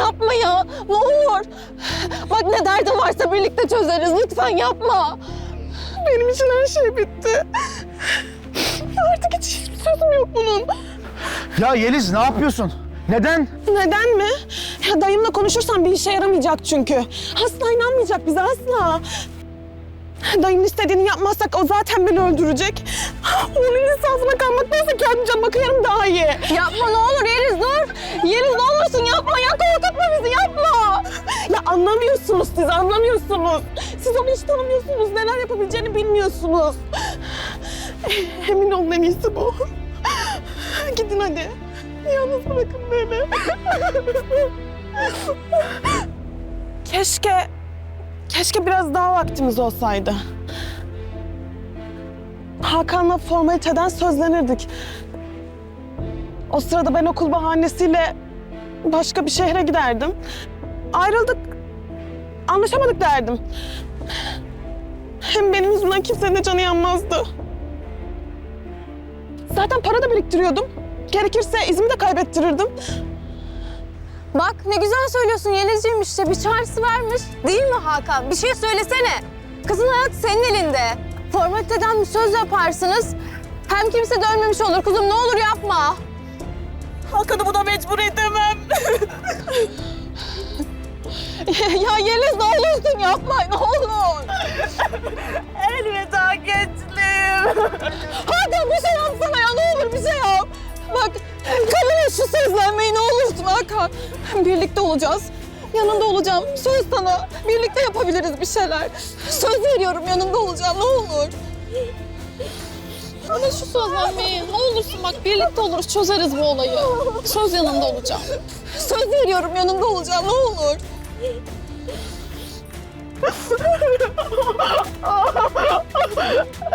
yapma ya. Ne olur. Bak ne derdin varsa birlikte çözeriz. Lütfen yapma. Benim için her şey bitti. Artık hiç hiçbir sözüm yok bunun. Ya Yeliz ne yapıyorsun? Neden? Neden mi? Ya dayımla konuşursan bir işe yaramayacak çünkü. Asla inanmayacak bize asla. Dayımın istediğini yapmazsak o zaten beni öldürecek. Onun insafına kalmaktansa kendi canıma kıyarım daha iyi. Yapma ne olur anlamıyorsunuz siz anlamıyorsunuz. Siz onu hiç tanımıyorsunuz. Neler yapabileceğini bilmiyorsunuz. Emin olun en iyisi bu. Gidin hadi. Yalnız bırakın beni. Keşke, keşke biraz daha vaktimiz olsaydı. Hakan'la formaliteden sözlenirdik. O sırada ben okul bahanesiyle başka bir şehre giderdim. Ayrıldık, anlaşamadık derdim. Hem benim yüzümden kimsenin de canı yanmazdı. Zaten para da biriktiriyordum. Gerekirse izimi de kaybettirirdim. Bak ne güzel söylüyorsun Yelizciğim işte bir çağrısı vermiş. Değil mi Hakan? Bir şey söylesene. Kızın hayatı senin elinde. Formaliteden bir söz yaparsınız. Hem kimse dönmemiş olur kuzum ne olur yapma. Hakan'ı buna mecbur edemem. ya Yeliz ne olursun yapma ne olur. Elveda gençliğim. Hakan bir şey yapsana ya ne olur bir şey yap. Bak kabul şu sözlenmeyi ne olursun Hakan. Birlikte olacağız. Yanında olacağım. Söz sana. Birlikte yapabiliriz bir şeyler. Söz veriyorum yanında olacağım ne olur. Bana şu sözlenmeyi ne olursun bak birlikte oluruz çözeriz bu olayı. Söz yanında olacağım. Söz veriyorum yanında olacağım ne olur. Oh,